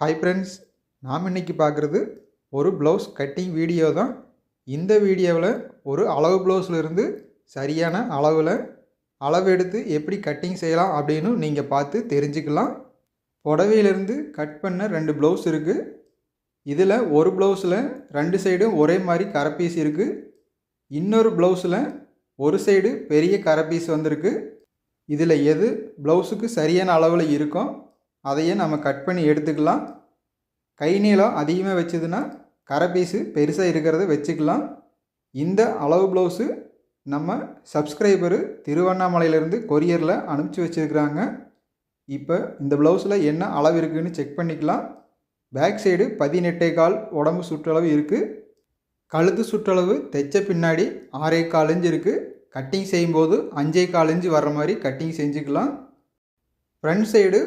Hi friends நாம் இன்னைக்கு பார்க்குறது ஒரு ப்ளவுஸ் கட்டிங் வீடியோ தான். இந்த வீடியோவில் ஒரு அளவு ப்ளவுஸில் இருந்து சரியான அளவில் அளவு எடுத்து எப்படி கட்டிங் செய்யலாம் அப்படின்னு நீங்கள் பார்த்து தெரிஞ்சுக்கலாம். புடவையிலேருந்து கட் பண்ண ரெண்டு ப்ளவுஸ் இருக்குது இதில் ஒரு ப்ளவுஸில் ரெண்டு சைடும் ஒரே மாதிரி கரப்பீஸ் இருக்குது இன்னொரு ப்ளவுஸில் ஒரு சைடு பெரிய கரப்பீஸ் வந்திருக்கு. இதில் எது ப்ளவுஸுக்கு சரியான அளவில் இருக்கும் அதையே நம்ம கட் பண்ணி எடுத்துக்கலாம். கை நீளம் அதிகமாக வச்சதுன்னா கரை பீஸு பெருசாக இருக்கிறத வச்சுக்கலாம். இந்த அளவு ப்ளவுஸு நம்ம சப்ஸ்கிரைபரு திருவண்ணாமலையிலேருந்து கொரியரில் அனுப்பிச்சி வச்சுருக்குறாங்க. இப்போ இந்த ப்ளவுஸில் என்ன அளவு இருக்குதுன்னு செக் பண்ணிக்கலாம். பேக் சைடு பதினெட்டே கால் உடம்பு சுற்றளவு இருக்குது கழுத்து சுற்றளவு தைச்ச பின்னாடி ஆறே கால் இருக்குது கட்டிங் செய்யும்போது அஞ்சே கால் வர்ற மாதிரி கட்டிங் செஞ்சுக்கலாம். ஃப்ரண்ட் சைடு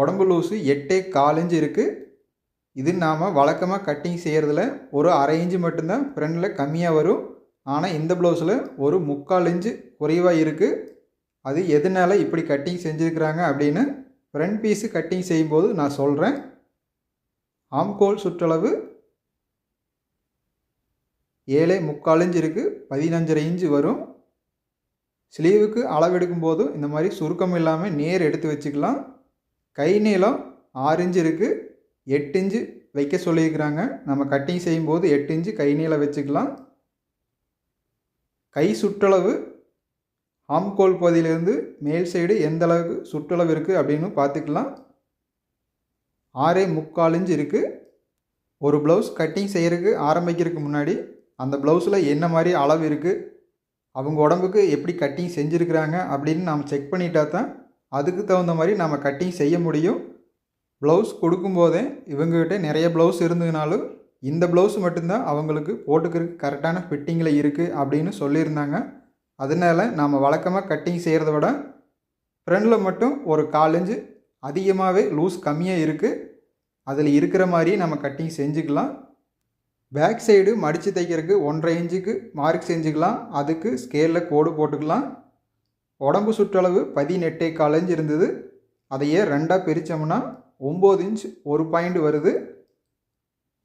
உடம்பு லூஸு எட்டே கால் இன்ச் இருக்குது இது நாம் வழக்கமாக கட்டிங் செய்கிறதுல ஒரு அரை இன்ச்சு மட்டும்தான் ஃப்ரண்டில் கம்மியாக வரும். ஆனால் இந்த ப்ளவுஸில் ஒரு முக்கால் இன்ச்சு குறைவாக இருக்குது அது எதனால் இப்படி கட்டிங் செஞ்சுருக்கிறாங்க அப்படின்னு ஃப்ரண்ட் பீஸு கட்டிங் செய்யும்போது நான் சொல்கிறேன் ஆம்கோல் சுற்றளவு ஏழே முக்கால் இன்ச்சு இருக்குது பதினஞ்சரை இன்ச்சு வரும். ஸ்லீவுக்கு அளவெடுக்கும் போதும் இந்த மாதிரி சுருக்கம் இல்லாமல் நேர் எடுத்து வச்சுக்கலாம். கை நீளம் ஆறு இன்ச்சு இருக்குது எட்டு இன்ச்சு வைக்க சொல்லியிருக்கிறாங்க. நம்ம கட்டிங் செய்யும்போது எட்டு இன்ச்சு கை நீளம் வச்சுக்கலாம். கை சுற்றளவு ஆம்கோல் பகுதியிலேருந்து மேல் சைடு எந்த அளவுக்கு சுற்றளவு இருக்குது அப்படின்னு பார்த்துக்கலாம். ஆறே முக்கால் இன்ச்சு இருக்குது ஒரு ப்ளவுஸ் கட்டிங் செய்கிறதுக்கு ஆரம்பிக்கிறதுக்கு முன்னாடி அந்த ப்ளவுஸில் என்ன மாதிரி அளவு இருக்குது அவங்க உடம்புக்கு எப்படி கட்டிங் செஞ்சுருக்கிறாங்க அப்படின்னு நாம் செக் பண்ணிட்டா தான் அதுக்கு தகுந்த மாதிரி நம்ம கட்டிங் செய்ய முடியும். ப்ளவுஸ் கொடுக்கும்போதே இவங்ககிட்ட நிறைய ப்ளவுஸ் இருந்ததுனாலும் இந்த ப்ளவுஸ் மட்டும்தான் அவங்களுக்கு போட்டுக்கிறதுக்கு கரெக்டான ஃபிட்டிங்கில் இருக்குது அப்படின்னு சொல்லியிருந்தாங்க. அதனால் நாம் வழக்கமாக கட்டிங் செய்கிறத விட ஃப்ரண்டில் மட்டும் ஒரு காலஞ்சு அதிகமாகவே லூஸ் கம்மியாக இருக்குது அதில் இருக்கிற மாதிரியே நம்ம கட்டிங் செஞ்சுக்கலாம். பேக் சைடு மடித்து தைக்கிறதுக்கு ஒன்றரை இன்ச்சுக்கு மார்க் செஞ்சுக்கலாம். அதுக்கு ஸ்கேலில் கோடு போட்டுக்கலாம். உடம்பு சுற்றளவு பதினெட்டே கால் இன்ச் இருந்தது. அதையே ரெண்டாக பிரித்தோம்னா ஒம்பது இன்ச் ஒரு பாயிண்ட் வருது.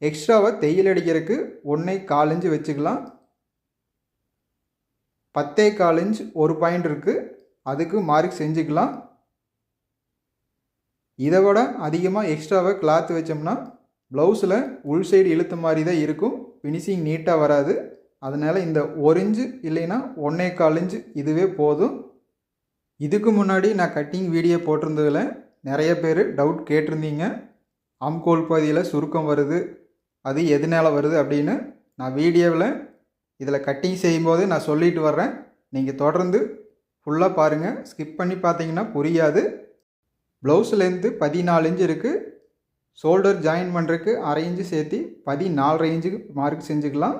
எக்ஸ்ட்ராவை தையல் அடிக்கிறதுக்கு ஒன்றை கால் இன்ச்சு வச்சுக்கலாம். பத்தே கால் இன்ச் ஒரு பாயிண்ட் இருக்குது அதுக்கு மார்க் செஞ்சுக்கலாம். இதை விட அதிகமாக எக்ஸ்ட்ராவை கிளாத் வச்சோம்னா ப்ளவுஸில் உள் சைடு இழுத்த மாதிரி தான் இருக்கும் ஃபினிஷிங் நீட்டாக வராது. அதனால் இந்த ஒரு இன்ச்சு இல்லைன்னா ஒன்றே கால் இன்ச்சு இதுவே போதும். இதுக்கு முன்னாடி நான் கட்டிங் வீடியோ போட்டிருந்ததில் நிறைய பேர் டவுட் கேட்டிருந்தீங்க. ஆம்கோல் பகுதியில் சுருக்கம் வருது அது எதனால் வருது அப்படின்னு நான் வீடியோவில் இதில் கட்டிங் செய்யும்போது நான் சொல்லிட்டு வர்றேன். நீங்கள் தொடர்ந்து ஃபுல்லாக பாருங்கள் ஸ்கிப் பண்ணி பார்த்தீங்கன்னா புரியாது. ப்ளவுஸ் லென்த்து பதினாலு இன்ச்சு இருக்குது ஷோல்டர் ஜாயின் பண்ணுறதுக்கு அரை இன்ச்சு சேர்த்து பதினாலரை இன்ச்சுக்கு மார்க் செஞ்சுக்கலாம்.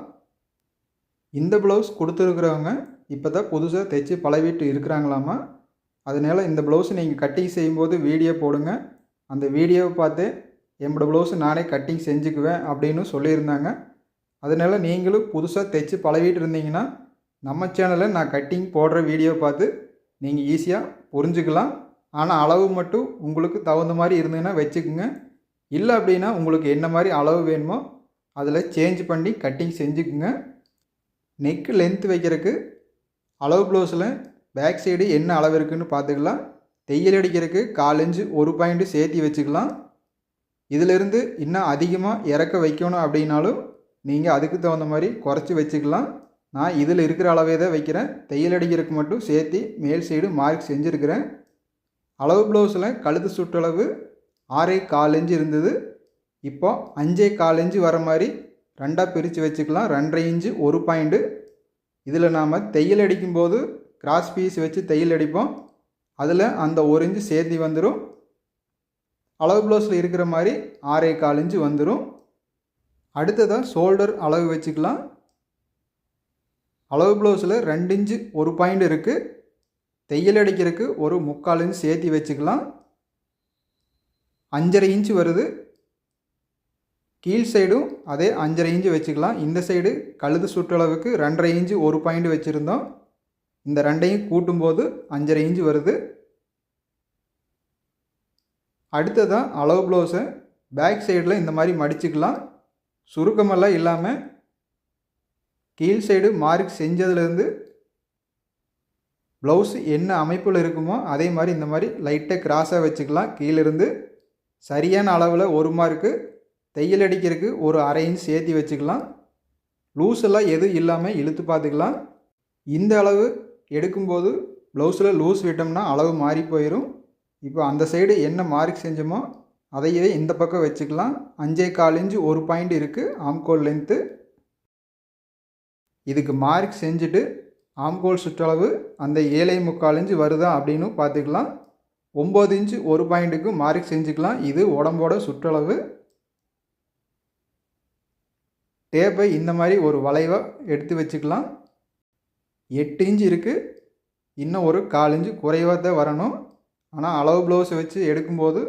இந்த ப்ளவுஸ் கொடுத்துருக்குறவங்க இப்போ தான் புதுசாக தைச்சி பழகிட்டு இருக்கிறாங்களாமா? அதனால் இந்த ப்ளவுஸ் நீங்கள் கட்டிங் செய்யும்போது வீடியோ போடுங்க. அந்த வீடியோவை பார்த்து என்னோடய ப்ளவுஸு நானே கட்டிங் செஞ்சுக்குவேன் அப்படின்னு சொல்லியிருந்தாங்க. அதனால் நீங்களும் புதுசாக தைச்சி பழகிட்டு இருந்தீங்கன்னா நம்ம சேனலில் நான் கட்டிங் போடுற வீடியோ பார்த்து நீங்கள் ஈஸியாக புரிஞ்சுக்கலாம். ஆனால் அளவு மட்டும் உங்களுக்கு தகுந்த மாதிரி இருந்ததுன்னா வச்சுக்கோங்க. இல்லை அப்படின்னா உங்களுக்கு என்ன மாதிரி அளவு வேணுமோ அதில் சேஞ்ச் பண்ணி கட்டிங் செஞ்சுக்குங்க. நெக்கு லென்த் வைக்கிறதுக்கு அளவு ப்ளவுஸில் பேக் சைடு என்ன அளவு இருக்குதுன்னு பார்த்துக்கலாம். தையல் அடிக்கிறதுக்கு கால் ஒரு பாயிண்ட்டு சேர்த்தி வச்சுக்கலாம். இதிலிருந்து இன்னும் அதிகமாக இறக்க வைக்கணும் அப்படின்னாலும் நீங்கள் அதுக்கு தகுந்த மாதிரி குறைச்சி வச்சுக்கலாம். நான் இதில் இருக்கிற அளவே தான் வைக்கிறேன். தையல் அடிக்கிறதுக்கு மட்டும் சேர்த்து மேல் சைடு மார்க் செஞ்சுருக்கிறேன். அளவு ப்ளவுஸில் கழுத்து சுற்றளவு ஆறே கால் இன்ச்சு இருந்தது. இப்போ அஞ்சே கால் இன்ச்சு வர மாதிரி ரெண்டாக பிரித்து வச்சுக்கலாம். ரெண்டரை இன்ச்சு ஒரு பாயிண்ட்டு இதில் நாம் தையல் அடிக்கும்போது கிராஸ் பீஸ் வச்சு தையல் அடிப்போம். அதில் அந்த ஒரு இன்ச்சு சேர்த்தி வந்துடும் அளவு ப்ளவுஸில் இருக்கிற மாதிரி ஆறே கால் இன்ச்சு வந்துடும் அடுத்ததாக ஷோல்டர் அளவு வச்சுக்கலாம். அளவு ப்ளவுஸில் ரெண்டு இன்ச்சு ஒரு பாயிண்ட் இருக்குது தையல் அடிக்கிறதுக்கு ஒரு முக்கால் இன்ச்சு சேர்த்தி வச்சுக்கலாம். அஞ்சரை இன்ச்சு வருது. கீழ் சைடும் அதே அஞ்சரை இன்ச்சு வச்சுக்கலாம். இந்த சைடு கழுது சுற்றளவுக்கு ரெண்டரை இன்ச்சு ஒரு பாயிண்ட் வச்சுருந்தோம். இந்த ரெண்டையும் கூட்டும்போது அஞ்சரை இன்ச்சு வருது. அடுத்ததாக அளவு ப்ளவுஸை பேக் சைடில் இந்த மாதிரி மடிச்சுக்கலாம். சுருக்கமெல்லாம் இல்லாமல் கீழ் சைடு மார்க் செஞ்சதுலேருந்து ப்ளவுஸ் என்ன அமைப்பில் இருக்குமோ அதே மாதிரி இந்த மாதிரி லைட்டாக கிராஸாக வச்சுக்கலாம். கீழிருந்து சரியான அளவில் ஒரு மார்க்கு தையல் அடிக்கிறதுக்கு ஒரு அரை இன்ச் சேர்த்தி வச்சுக்கலாம். லூஸெல்லாம் எதுவும் இல்லாமல் இழுத்து பார்த்துக்கலாம். இந்த அளவு எடுக்கும்போது ப்ளவுஸில் லூஸ் விட்டோம்னா அளவு மாறி போயிடும் இப்போ அந்த சைடு என்ன மார்க் செஞ்சோமோ அதையே இந்த பக்கம் வச்சுக்கலாம். அஞ்சே கால் இன்ச்சு ஒரு பாயிண்ட் இருக்குது ஆம்கோல் லென்த்து இதுக்கு மார்க் செஞ்சுட்டு ஆம்கோல் சுற்றளவு அந்த ஏழை முக்கால் இன்ச்சு வருதா அப்படின்னு பார்த்துக்கலாம். ஒம்பது இன்ச்சு ஒரு பாயிண்ட்டுக்கு மார்க் செஞ்சுக்கலாம். இது உடம்போட சுற்றளவு. டேப்பை இந்த மாதிரி ஒரு வளைவாக எடுத்து வச்சுக்கலாம். எட்டு இன்ச்சு இருக்குது இன்னும் ஒரு கால் இன்ச்சு குறைவாக தான் வரணும். ஆனால் அளவு ப்ளவுஸை வச்சு எடுக்கும்போது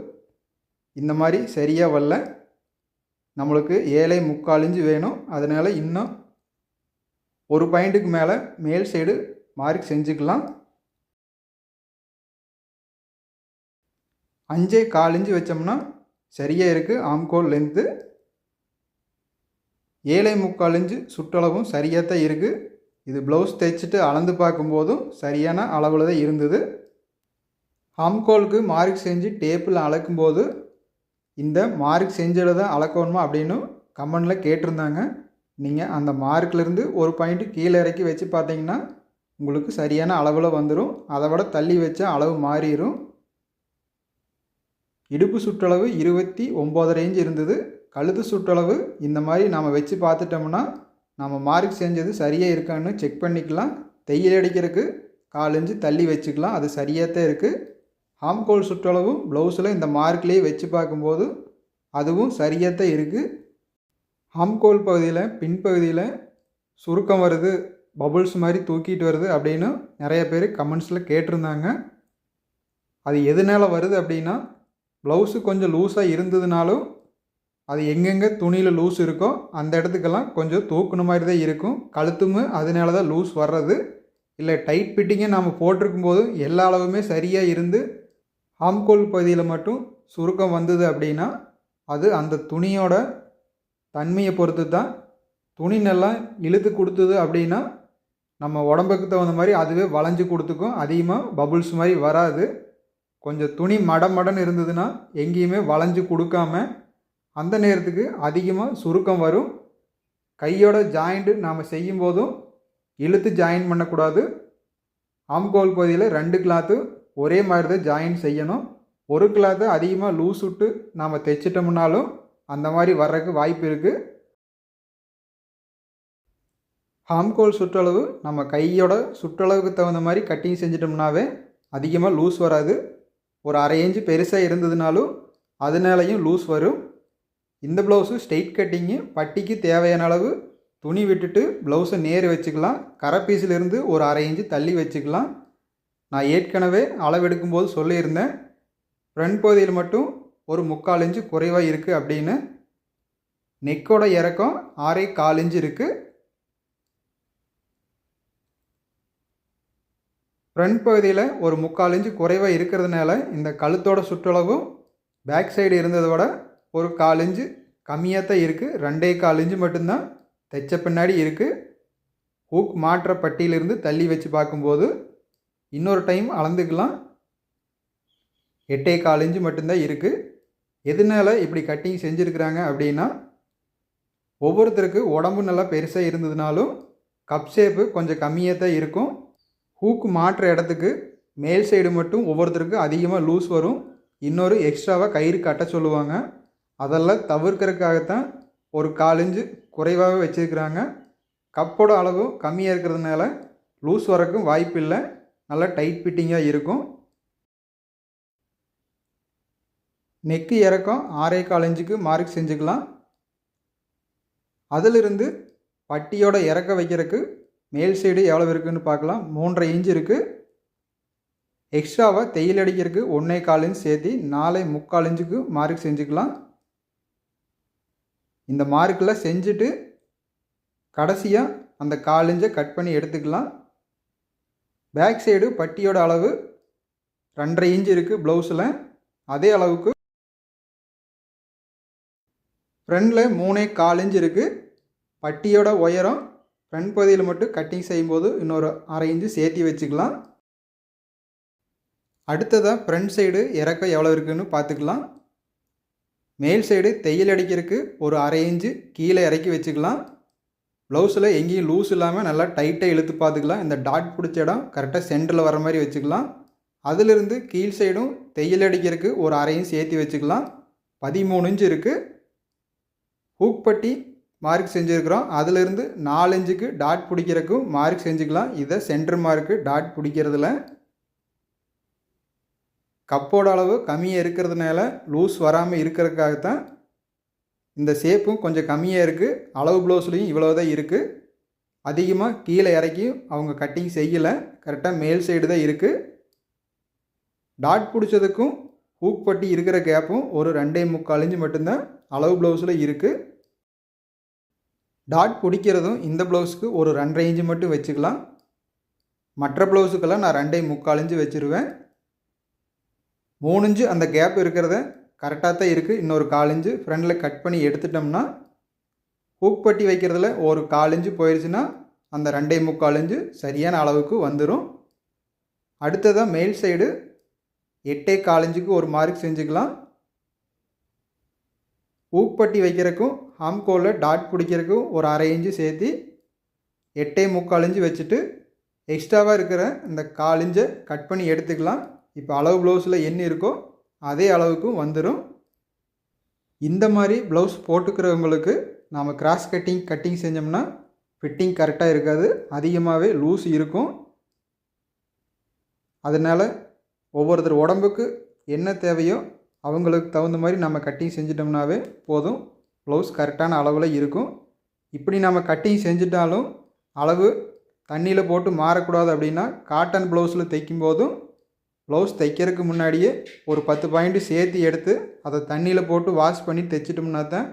இந்த மாதிரி சரியாக வரல. நம்மளுக்கு ஏழை முக்கால் இன்ச்சு வேணும். அதனால் இன்னும் ஒரு பாயிண்ட்டுக்கு மேலே மேல் சைடு மார்க் செஞ்சுக்கலாம். அஞ்சே கால் இன்ச்சு வச்சோம்னா சரியாக இருக்குது ஆம்கோல் லென்த்து ஏழை முக்கால் இன்ச்சு சுற்றளவும் சரியாக தான் இருக்குது இது ப்ளவுஸ் தைச்சிட்டு அளந்து பார்க்கும்போதும் சரியான அளவில் தான் இருந்தது ஹம்கோலுக்கு மார்க் செஞ்சு டேப்பில் அளக்கும்போது இந்த மார்க் செஞ்சதில் தான் அளக்கணுமா அப்படின்னு கமெண்டில் கேட்டிருந்தாங்க. நீங்கள் அந்த மார்க்லேருந்து ஒரு பாயிண்ட்டு கீழே இறக்கி வச்சு பார்த்தீங்கன்னா உங்களுக்கு சரியான அளவில் வந்துடும் அதை விட தள்ளி வச்சா அளவு மாறிடும் இடுப்பு சுற்றளவு இருபத்தி ஒம்பது ரேஞ்ச் இருந்தது. கழுத்து சுற்றளவு இந்த மாதிரி நம்ம வச்சு பார்த்துட்டோம்னா நம்ம மார்க் செஞ்சது சரியாக இருக்கான்னு செக் பண்ணிக்கலாம். தையல் அடிக்கிறதுக்கு கால் தள்ளி வச்சுக்கலாம். அது சரியாக தான் இருக்குது ஹாம்கோல் சுற்றளவும் ப்ளவுஸில் இந்த மார்க்லேயே வச்சு பார்க்கும்போது அதுவும் சரியாக தான் இருக்குது ஹாம்கோல் பகுதியில் பின்பகுதியில் சுருக்கம் வருது பபுள்ஸ் மாதிரி தூக்கிட்டு வருது அப்படின்னு நிறைய பேர் கமெண்ட்ஸில் கேட்டிருந்தாங்க. அது எதனால் வருது அப்படின்னா ப்ளவுஸு கொஞ்சம் லூஸாக இருந்ததுனாலும் அது எங்கெங்கே துணியில் லூஸ் இருக்கோ அந்த இடத்துக்கெல்லாம் கொஞ்சம் தூக்குன மாதிரி தான் இருக்கும். கழுத்தும் அதனால தான் லூஸ் வர்றது. இல்லை டைட் ஃபிட்டிங்கை நம்ம போட்டிருக்கும் போது எல்லா அளவுமே சரியாக இருந்து ஆம்கோல் பகுதியில் மட்டும் சுருக்கம் வந்தது அப்படின்னா அது அந்த துணியோட தன்மையை பொறுத்து தான் துணி நல்லா இழுத்து கொடுத்தது அப்படின்னா நம்ம உடம்புக்கு தகுந்த மாதிரி அதுவே வளைஞ்சு கொடுத்துக்கும். அதிகமாக பபுள்ஸ் மாதிரி வராது. கொஞ்சம் துணி மட மடன்னு இருந்ததுன்னா எங்கேயுமே வளைஞ்சு கொடுக்காம அந்த நேரத்துக்கு அதிகமாக சுருக்கம் வரும். கையோட ஜாயிண்ட்டு நாம் செய்யும் போதும் இழுத்து ஜாயின் பண்ணக்கூடாது. ஆம்கோல் பகுதியில் ரெண்டு கிளாத்து ஒரே மாதிரி தான் ஜாயின் செய்யணும். ஒரு கிளாத்து அதிகமாக லூஸ் விட்டு நாம் தைச்சிட்டோம்னாலும் அந்த மாதிரி வர்றதுக்கு வாய்ப்பு இருக்குது ஹாம்கோல் சுற்றளவு நம்ம கையோட சுற்றளவுக்கு தகுந்த மாதிரி கட்டிங் செஞ்சிட்டோம்னாவே அதிகமாக லூஸ் வராது. ஒரு அரை இன்ச்சு பெருசாக இருந்ததுனாலும் அதனாலையும் லூஸ் வரும். இந்த ப்ளவுஸு ஸ்ட்ரெயிட் கட்டிங்கு பட்டிக்கு தேவையான அளவு துணி விட்டுட்டு ப்ளவுஸை நேர் வச்சுக்கலாம். கரை பீஸிலிருந்து ஒரு அரை இன்ச்சு தள்ளி வச்சுக்கலாம். நான் ஏற்கனவே அளவெடுக்கும்போது சொல்லியிருந்தேன். ஃப்ரண்ட் பகுதியில் மட்டும் ஒரு முக்கால் இன்ச்சு குறைவாக இருக்குது அப்படின்னு. நெக்கோட இறக்கம் ஆறே கால் இன்ச்சு இருக்குது ஃப்ரண்ட் பகுதியில் ஒரு முக்கால் இன்ச்சு குறைவாக இருக்கிறதுனால இந்த கழுத்தோட சுற்றளவும் பேக் சைடு இருந்ததை விட ஒரு கால் இஞ்சு கம்மியாக தான் இருக்குது ரெண்டே கால் இஞ்சு மட்டும்தான் தைச்ச பின்னாடி இருக்குது ஹூக் மாற்ற பட்டியிலிருந்து தள்ளி வச்சு பார்க்கும்போது இன்னொரு டைம் அளந்துக்கலாம். எட்டே கால் இஞ்சு மட்டும்தான் இருக்குது எதனால இப்படி கட்டிங் செஞ்சுருக்குறாங்க அப்படின்னா ஒவ்வொருத்தருக்கு உடம்பு நல்லா பெருசாக இருந்ததுனாலும் கப் ஷேப்பு கொஞ்சம் கம்மியாக தான் இருக்கும். ஹூக்கு மாற்ற இடத்துக்கு மேல் சைடு மட்டும் ஒவ்வொருத்தருக்கும் அதிகமாக லூஸ் வரும். இன்னொரு எக்ஸ்ட்ராவாக கயிறு கட்ட சொல்லுவாங்க. அதெல்லாம் தவிர்க்கிறதுக்காகத்தான் ஒரு காலிஞ்சு குறைவாகவே வச்சுருக்கிறாங்க. கப்போட அளவும் கம்மியாக இருக்கிறதுனால லூஸ் வரக்கும் வாய்ப்பு இல்லை. நல்லா டைட் ஃபிட்டிங்காக இருக்கும். நெக்கு இறக்கம் ஆறே கால் மார்க் செஞ்சுக்கலாம். அதிலிருந்து பட்டியோட இறக்க வைக்கிறதுக்கு மேல் சைடு எவ்வளோ இருக்குதுன்னு பார்க்கலாம். மூன்றரை இன்ச் இருக்குது எக்ஸ்ட்ராவாக தையல் அடிக்கிறதுக்கு ஒன்றே கால் இன்ச் சேர்த்து நாலே முக்கால் இன்ச்சுக்கு மார்க் செஞ்சுக்கலாம். இந்த மார்க்கில் செஞ்சுட்டு கடைசியாக அந்த காலிஞ்சை கட் பண்ணி எடுத்துக்கலாம். பேக் சைடு பட்டியோட அளவு ரெண்டரை இன்ச் இருக்குது ப்ளவுஸில். அதே அளவுக்கு ஃப்ரண்டில் மூணே கால் இன்ச் இருக்குது பட்டியோட உயரம் ஃப்ரண்ட் பகுதியில் மட்டும் கட்டிங் செய்யும்போது இன்னொரு அரை இன்ச்சு சேர்த்தி வச்சுக்கலாம். அடுத்ததாக ஃப்ரண்ட் சைடு இறக்கம் எவ்வளோ இருக்குன்னு பார்த்துக்கலாம். மேல் சைடு தையல் அடிக்கிறதுக்கு ஒரு அரை இன்ச்சு கீழே இறக்கி வச்சுக்கலாம். ப்ளவுஸில் எங்கேயும் லூஸ் இல்லாமல் நல்லா டைட்டாக இழுத்து பார்த்துக்கலாம். இந்த டாட் பிடிச்ச இடம் கரெக்டாக சென்டரில் வர மாதிரி வச்சுக்கலாம். அதிலிருந்து கீழ் சைடும் தையல் அடிக்கிறதுக்கு ஒரு அரை சேர்த்து சேர்த்தி வச்சுக்கலாம். பதிமூணு இன்ச்சு இருக்குது ஹூக் பட்டி மார்க் செஞ்சுருக்குறோம். அதிலிருந்து நாலஞ்சுக்கு டாட் பிடிக்கிறதுக்கும் மார்க் செஞ்சுக்கலாம். இதை சென்டர் மார்க்கு டாட் பிடிக்கிறதுல. கப்போட அளவு கம்மியாக இருக்கிறதுனால லூஸ் வராமல் இருக்கிறதுக்காகத்தான் இந்த ஷேப்பும் கொஞ்சம் கம்மியாக இருக்குது அளவு ப்ளவுஸ்லேயும் இவ்வளோ தான் இருக்குது அதிகமாக கீழே இறக்கி அவங்க கட்டிங் செய்யலை. கரெக்டாக மேல் சைடு தான் இருக்குது டாட் பிடிச்சதுக்கும் ஹூக் பட்டி இருக்கிற கேப்பும் ஒரு ரெண்டே முக்கால் இன்ச்சு மட்டும்தான் அளவு ப்ளவுஸில் இருக்குது டாட் பிடிக்கிறதும் இந்த ப்ளவுஸுக்கு ஒரு ரெண்டரை இன்ச்சு மட்டும் வச்சுக்கலாம். மற்ற ப்ளவுஸுக்கெல்லாம் நான் ரெண்டே முக்கால் இன்ச்சு வச்சுருவேன். மூணு இன்ச்சு அந்த கேப் இருக்கிறத கரெக்டாக தான் இருக்குது இன்னொரு கால் இன்ச்சு ஃப்ரண்டில் கட் பண்ணி எடுத்துட்டோம்னா ஹூக் பட்டி வைக்கிறதுல ஒரு கால் இன்ச்சு போயிடுச்சுன்னா அந்த ரெண்டே முக்கால் இன்ச்சு சரியான அளவுக்கு வந்துடும் அடுத்ததாக மேல் சைடு எட்டே கால் இன்ச்சுக்கு ஒரு மார்க் செஞ்சுக்கலாம். ஹூக் பட்டி ஹாம்கோவில் ஹாம்கோலில் டாட் பிடிக்கிறக்கும் ஒரு அரை இன்ச்சு சேர்த்து எட்டே முக்கால் இன்ச்சு வச்சுட்டு எக்ஸ்ட்ராவாக இருக்கிற இந்த கால் இன்ச்சை கட் பண்ணி எடுத்துக்கலாம். இப்போ அளவு ப்ளவுஸில் என்ன இருக்கோ அதே அளவுக்கும் வந்துடும் இந்த மாதிரி ப்ளவுஸ் போட்டுக்கிறவங்களுக்கு நாம் கிராஸ் கட்டிங் கட்டிங் செஞ்சோம்னா ஃபிட்டிங் கரெக்டாக இருக்காது. அதிகமாகவே லூஸ் இருக்கும். அதனால் ஒவ்வொருத்தர் உடம்புக்கு என்ன தேவையோ அவங்களுக்கு தகுந்த மாதிரி நம்ம கட்டிங் செஞ்சிட்டோம்னாவே போதும். ப்ளவுஸ் கரெக்டான அளவில் இருக்கும். இப்படி நம்ம கட்டிங் செஞ்சிட்டாலும் அளவு தண்ணியில் போட்டு மாறக்கூடாது அப்படின்னா காட்டன் ப்ளவுஸில் தைக்கும் போதும் ப்ளவுஸ் தைக்கிறதுக்கு முன்னாடியே ஒரு பத்து பாயிண்ட்டு சேர்த்து எடுத்து அதை தண்ணியில் போட்டு வாஷ் பண்ணி தைச்சிட்டோம்னா தான்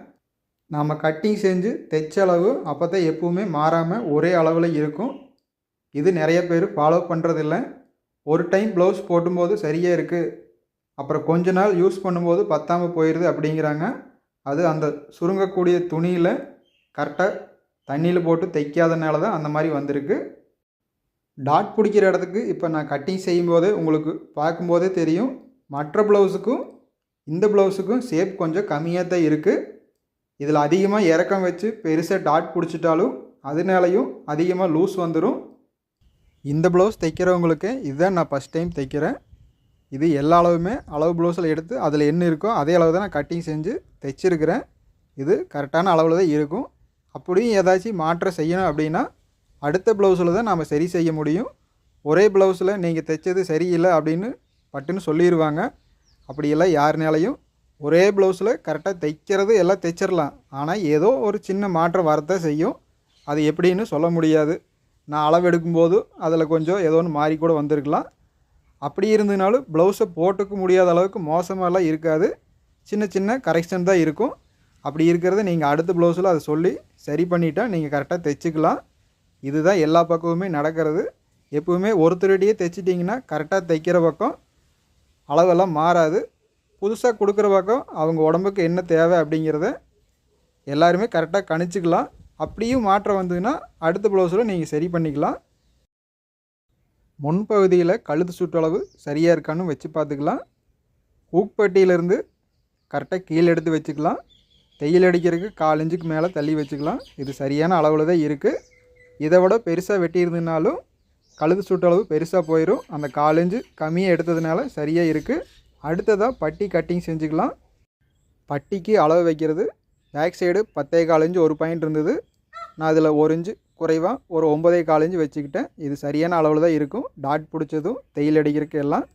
நாம் கட்டிங் செஞ்சு தைச்ச அளவு அப்போ தான் எப்போவுமே மாறாமல் ஒரே அளவில் இருக்கும். இது நிறைய பேர் ஃபாலோ பண்ணுறதில்ல ஒரு டைம் ப்ளவுஸ் போட்டும்போது சரியாக இருக்குது அப்புறம் கொஞ்ச நாள் யூஸ் பண்ணும்போது பத்தாமல் போயிடுது அப்படிங்கிறாங்க. அது அந்த சுருங்கக்கூடிய துணியில் கரெக்டாக தண்ணியில் போட்டு தைக்காதனால தான் அந்த மாதிரி வந்திருக்கு. டாட் பிடிக்கிற இடத்துக்கு இப்போ நான் கட்டிங் செய்யும்போதே உங்களுக்கு பார்க்கும்போதே தெரியும். மற்ற ப்ளவுஸுக்கும் இந்த ப்ளவுஸுக்கும் ஷேப் கொஞ்சம் கம்மியாக தான் இருக்குது இதில் அதிகமாக இறக்கம் வச்சு பெருசாக டாட் பிடிச்சிட்டாலும் அதனாலையும் அதிகமாக லூஸ் வந்துடும் இந்த ப்ளவுஸ் தைக்கிறவங்களுக்கு இதுதான் நான் ஃபஸ்ட் டைம் தைக்கிறேன். இது எல்லா அளவுமே அளவு ப்ளவுஸில் எடுத்து அதில் என்ன இருக்கோ அதே அளவு தான் நான் கட்டிங் செஞ்சு தைச்சிருக்கிறேன். இது கரெக்டான அளவில் தான் இருக்கும். அப்படியும் ஏதாச்சும் மாற்றம் செய்யணும் அப்படின்னா அடுத்த ப்ளவுஸில் தான் நாம் சரி செய்ய முடியும். ஒரே ப்ளவுஸில் நீங்கள் தைச்சது சரியில்லை அப்படின்னு பட்டுன்னு சொல்லிடுவாங்க அப்படியெல்லாம் யாருனாலையும் ஒரே ப்ளவுஸில் கரெக்டாக தைக்கிறது எல்லாம் தைச்சிடலாம். ஆனால் ஏதோ ஒரு சின்ன மாற்றம் வரத்தான் செய்யும். அது எப்படின்னு சொல்ல முடியாது. நான் அளவு எடுக்கும்போது அதில் கொஞ்சம் ஏதோ ஒன்று மாறி கூட வந்திருக்கலாம். அப்படி இருந்ததுனாலும் ப்ளவுஸை போட்டுக்க முடியாத அளவுக்கு மோசமாகலாம் இருக்காது. சின்ன சின்ன கரெக்ஷன் தான் இருக்கும். அப்படி இருக்கிறத நீங்கள் அடுத்த ப்ளவுஸில் அதை சொல்லி சரி பண்ணிட்டால் நீங்கள் கரெக்டாக தைச்சிக்கலாம். இதுதான் எல்லா பக்கமுமே நடக்கிறது. எப்பவுமே ஒருத்தரடியே தைச்சிட்டிங்கன்னா கரெக்டாக தைக்கிற பக்கம் அளவெல்லாம் மாறாது. புதுசாக கொடுக்குற பக்கம் அவங்க உடம்புக்கு என்ன தேவை அப்படிங்கிறத எல்லாருமே கரெக்டாக கணிச்சிக்கலாம். அப்படியும் மாற்றம் வந்ததுன்னா அடுத்த ப்ளவுஸில் நீங்கள் சரி பண்ணிக்கலாம். முன்பகுதியில் கழுத்து சுற்றளவு சரியாக இருக்கான்னு வச்சு பார்த்துக்கலாம். ஊக்பட்டியிலேருந்து கரெக்டாக கீழே எடுத்து வச்சுக்கலாம். தையல் அடிக்கிறதுக்கு கால் இன்ச்சுக்கு மேலே தள்ளி வச்சுக்கலாம். இது சரியான அளவில் தான் இருக்குது இதை விட பெருசாக வெட்டியிருந்தனாலும் கழுது சுற்றளவு பெருசாக போயிடும் அந்த காலஞ்சு கம்மியாக எடுத்ததுனால சரியாக இருக்குது அடுத்ததாக பட்டி கட்டிங் செஞ்சுக்கலாம். பட்டிக்கு அளவு வைக்கிறது. பேக் சைடு பத்தே காலஞ்சு ஒரு பாயிண்ட் இருந்தது. நான் அதில் ஒரு இன்ச்சு குறைவாக ஒரு ஒம்பதே காலஞ்சு வச்சுக்கிட்டேன். இது சரியான அளவில் தான் இருக்கும். டாட் பிடிச்சதும் தையல் அடிக்கிறதுக்கு எல்லாம்.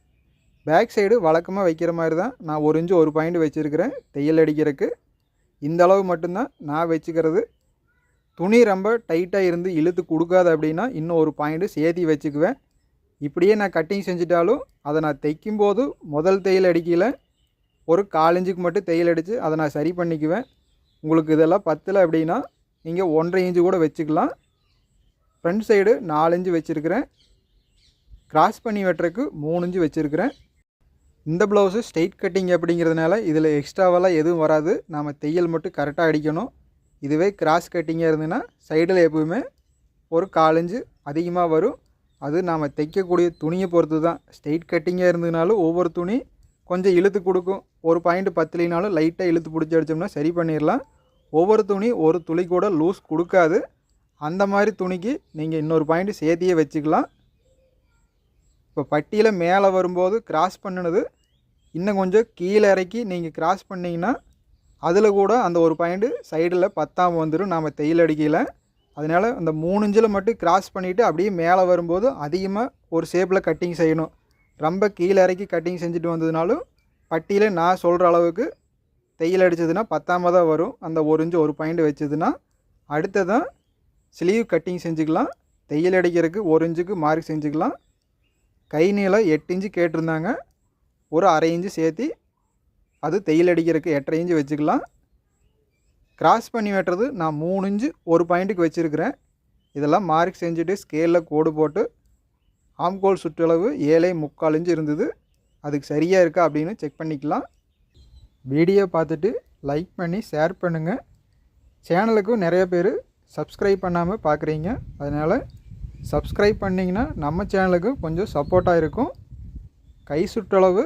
பேக் சைடு வழக்கமாக வைக்கிற மாதிரி தான் நான் ஒரு இஞ்சு ஒரு பாயிண்ட் வச்சுருக்கிறேன். தையல் அடிக்கிறதுக்கு. இந்த அளவு மட்டும்தான் நான் வச்சுக்கிறது. துணி ரொம்ப டைட்டாக இருந்து இழுத்து கொடுக்காது அப்படின்னா இன்னும் ஒரு பாயிண்ட்டு சேர்த்தி வச்சுக்குவேன். இப்படியே நான் கட்டிங் செஞ்சிட்டாலும் அதை நான் தைக்கும்போது முதல் தையல் அடிக்கல ஒரு கால் இன்ச்சுக்கு மட்டும் தையல் அடித்து அதை நான் சரி பண்ணிக்குவேன். உங்களுக்கு இதெல்லாம் பத்தலை அப்படின்னா நீங்கள் ஒன்றரை இன்ச்சு கூட வச்சுக்கலாம். ஃப்ரண்ட் சைடு நாலு வச்சுருக்கிறேன். கிராஸ் பண்ணி வெட்டுறதுக்கு மூணு இன்ச்சு வச்சுருக்கிறேன். இந்த ப்ளவுஸு ஸ்ட்ரெயிட் கட்டிங் அப்படிங்கிறதுனால இதில் எக்ஸ்ட்ராவெல்லாம் எதுவும் வராது. நாம் தையல் மட்டும் கரெக்டாக அடிக்கணும். இதுவே கிராஸ் கட்டிங்காக இருந்ததுன்னா சைடில் எப்பவுமே ஒரு காலஞ்சு அதிகமாக வரும். அது நாம் தைக்கக்கூடிய துணியை பொறுத்து தான் ஸ்ட்ரெயிட் கட்டிங்காக இருந்ததுனாலும் ஒவ்வொரு துணி கொஞ்சம் இழுத்து கொடுக்கும். ஒரு பாயிண்ட் பத்துலினாலும் லைட்டாக இழுத்து பிடிச்சி அடித்தோம்னா சரி பண்ணிடலாம். ஒவ்வொரு துணி ஒரு துளி கூட லூஸ் கொடுக்காது. அந்த மாதிரி துணிக்கு நீங்கள் இன்னொரு பாயிண்ட் சேர்த்தியே வச்சுக்கலாம். இப்போ பட்டியில் மேலே வரும்போது கிராஸ் பண்ணினது இன்னும் கொஞ்சம் கீழே இறக்கி நீங்கள் கிராஸ் பண்ணிங்கன்னா அதில் கூட அந்த ஒரு பாயிண்ட்டு சைடில் பத்தாம் வந்துடும் நாம் தையல் அடிக்கல. அதனால் அந்த மூணு இன்ச்சில் மட்டும் கிராஸ் பண்ணிவிட்டு அப்படியே மேலே வரும்போது அதிகமாக ஒரு ஷேப்பில் கட்டிங் செய்யணும். ரொம்ப கீழே இறக்கி கட்டிங் செஞ்சுட்டு வந்ததுனாலும் பட்டியில் நான் சொல்கிற அளவுக்கு தையல் அடித்ததுன்னா பத்தாம தான் வரும். அந்த ஒரு இன்ச்சு ஒரு பாயிண்ட் வச்சதுன்னா அடுத்ததான் ஸ்லீவ் கட்டிங் செஞ்சுக்கலாம். தையல் அடிக்கிறதுக்கு ஒரு இன்ச்சுக்கு மார்க் செஞ்சுக்கலாம். கை நீளம் எட்டு இன்ச்சு கேட்டிருந்தாங்க. ஒரு அரை இன்ச்சு சேர்த்து அது தையல் அடிக்கிறதுக்கு எட்டரை இன்ச்சு வச்சுக்கலாம். கிராஸ் பண்ணி வெட்டுறது நான் மூணு இன்ச்சு ஒரு பாயிண்ட்டுக்கு வச்சுருக்கிறேன். இதெல்லாம் மார்க் செஞ்சுட்டு ஸ்கேலில் கோடு போட்டு ஆம்கோல் சுற்றளவு ஏழை முக்கால் இன்ச்சு இருந்தது. அதுக்கு சரியாக இருக்கா அப்படின்னு செக் பண்ணிக்கலாம். வீடியோ பார்த்துட்டு லைக் பண்ணி ஷேர் பண்ணுங்கள் சேனலுக்கும் நிறைய பேர் சப்ஸ்கிரைப் பண்ணாமல் பார்க்குறீங்க அதனால் சப்ஸ்கிரைப் பண்ணிங்கன்னா நம்ம சேனலுக்கு கொஞ்சம் சப்போர்ட்டாக இருக்கும். கை சுற்றளவு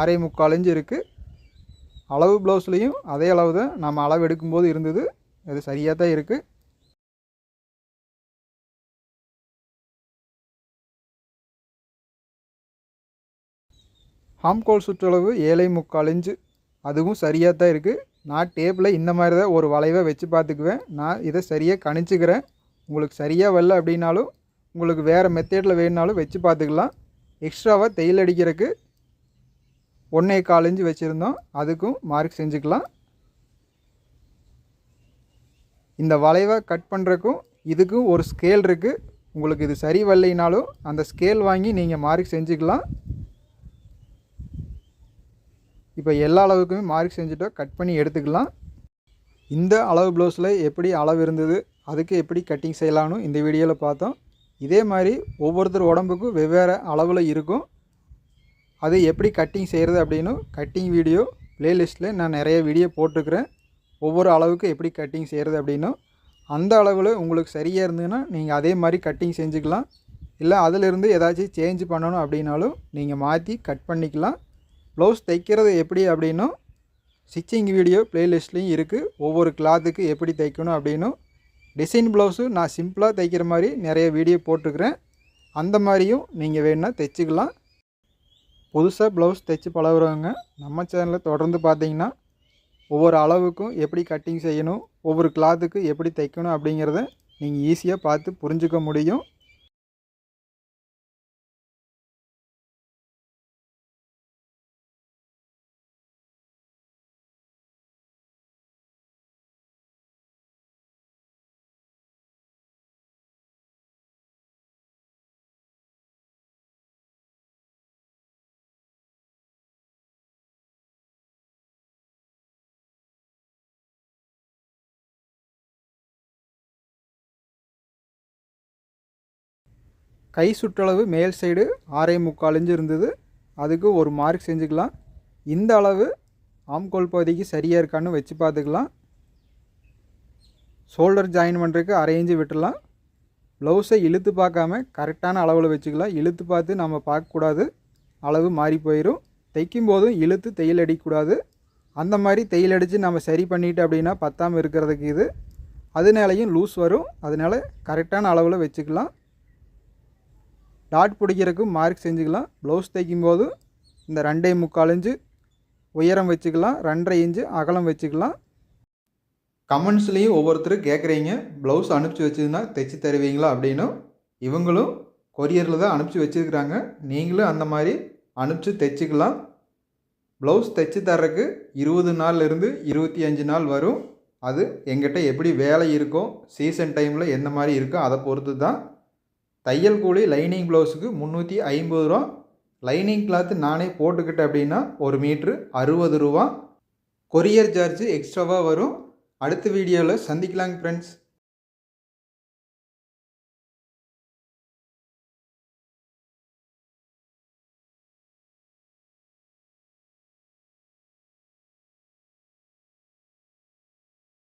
ஆறே முக்கால் இன்ச்சு இருக்குது அளவு ப்ளவுஸ்லேயும் அதே அளவு தான் நம்ம அளவு எடுக்கும்போது இருந்தது. அது சரியாக தான் இருக்குது ஹாம்கோல் சுற்றளவு ஏழை முக்கால் இன்ச்சு. அதுவும் சரியாக தான் இருக்குது நான் டேப்பில் இந்த மாதிரி தான் ஒரு வளைவை வச்சு பார்த்துக்குவேன். நான் இதை சரியாக கணிச்சுக்கிறேன். உங்களுக்கு சரியாக வரல அப்படின்னாலும் உங்களுக்கு வேறு மெத்தேடில் வேணுனாலும் வச்சு பார்த்துக்கலாம். எக்ஸ்ட்ராவாக தையல் அடிக்கிறதுக்கு ஒன்றே கால் இன்ச்சு வச்சுருந்தோம். அதுக்கும் மார்க் செஞ்சுக்கலாம். இந்த வளைவை கட் பண்ணுறக்கும் இதுக்கும் ஒரு ஸ்கேல் இருக்குது உங்களுக்கு இது சரி வரலைனாலும் அந்த ஸ்கேல் வாங்கி நீங்கள் மார்க் செஞ்சுக்கலாம். இப்போ எல்லா அளவுக்குமே மார்க் செஞ்சுட்டோம் கட் பண்ணி எடுத்துக்கலாம். இந்த அளவு ப்ளவுஸில் எப்படி அளவு இருந்தது அதுக்கு எப்படி கட்டிங் செய்யலான்னு இந்த வீடியோவில் பார்த்தோம். இதே மாதிரி ஒவ்வொருத்தர் உடம்புக்கும் வெவ்வேறு அளவில் இருக்கும். அது எப்படி கட்டிங் செய்கிறது அப்படின்னு கட்டிங் வீடியோ ப்ளேலிஸ்ட்டில் நான் நிறைய வீடியோ போட்டிருக்கிறேன். ஒவ்வொரு அளவுக்கு எப்படி கட்டிங் செய்கிறது அப்படின்னும் அந்த அளவில் உங்களுக்கு சரியாக இருந்ததுன்னா நீங்கள் அதே மாதிரி கட்டிங் செஞ்சுக்கலாம். இல்லை அதிலிருந்து ஏதாச்சும் சேஞ்ச் பண்ணணும் அப்படின்னாலும் நீங்கள் மாற்றி கட் பண்ணிக்கலாம். ப்ளவுஸ் தைக்கிறது எப்படி அப்படின்னும் ஸ்டிச்சிங் வீடியோ ப்ளேலிஸ்ட்லேயும் இருக்குது ஒவ்வொரு கிளாத்துக்கு எப்படி தைக்கணும் அப்படின்னும் டிசைன் ப்ளவுஸு நான் சிம்பிளாக தைக்கிற மாதிரி நிறைய வீடியோ போட்டிருக்கிறேன். அந்த மாதிரியும் நீங்கள் வேணுன்னா தைச்சிக்கலாம். புதுசாக ப்ளவுஸ் தைச்சி பழகுறவங்க நம்ம சேனலில் தொடர்ந்து பார்த்தீங்கன்னா ஒவ்வொரு அளவுக்கும் எப்படி கட்டிங் செய்யணும் ஒவ்வொரு கிளாத்துக்கு எப்படி தைக்கணும் அப்படிங்கிறத நீங்கள் ஈஸியாக பார்த்து புரிஞ்சுக்க முடியும். கை சுற்றளவு மேல் சைடு ஆறே முக்கால் இஞ்சு இருந்தது. அதுக்கு ஒரு மார்க் செஞ்சுக்கலாம். இந்த அளவு ஆம்கோல் பகுதிக்கு சரியாக இருக்கான்னு வச்சு பார்த்துக்கலாம். ஷோல்டர் ஜாயின் பண்ணுறதுக்கு அரை இஞ்சு விட்டுடலாம். ப்ளவுஸை இழுத்து பார்க்காம கரெக்டான அளவில் வச்சுக்கலாம். இழுத்து பார்த்து நம்ம பார்க்கக்கூடாது. அளவு மாறி போயிடும் தைக்கும் போதும் இழுத்து தையல் அடிக்கக்கூடாது. அந்த மாதிரி தையல் அடித்து நம்ம சரி பண்ணிட்டு அப்படின்னா பத்தாமல் இருக்கிறதுக்கு இது. அதனாலையும் லூஸ் வரும். அதனால் கரெக்டான அளவில் வச்சுக்கலாம். டாட் பிடிக்கிறதுக்கும் மார்க் செஞ்சுக்கலாம். ப்ளவுஸ் தைக்கும்போது இந்த ரெண்டே முக்கால் இன்ச்சு உயரம் வச்சுக்கலாம். ரெண்டரை இன்ச்சு அகலம் வச்சுக்கலாம். கமெண்ட்ஸ்லேயும் ஒவ்வொருத்தரும் கேட்குறீங்க ப்ளவுஸ் அனுப்பிச்சி வச்சதுன்னா தைச்சி தருவீங்களா அப்படின்னும் இவங்களும் கொரியரில் தான் அனுப்பிச்சி வச்சுருக்குறாங்க. நீங்களும் அந்த மாதிரி அனுப்பிச்சி தைச்சிக்கலாம். ப்ளவுஸ் தைச்சி தர்றதுக்கு இருபது நாள்லேருந்து இருபத்தி அஞ்சு நாள் வரும். அது எங்கிட்ட எப்படி வேலை இருக்கோ சீசன் டைமில் எந்த மாதிரி இருக்கோ அதை பொறுத்து தான் தையல் கூலி லைனிங் ப்ளவுஸுக்கு முந்நூற்றி ஐம்பது ரூபா. லைனிங் கிளாத்து நானே போட்டுக்கிட்டேன் அப்படின்னா ஒரு மீட்ரு அறுபது ரூபா. கொரியர் சார்ஜ் எக்ஸ்ட்ராவாக வரும். அடுத்த வீடியோவில் சந்திக்கலாங்க ஃப்ரெண்ட்ஸ்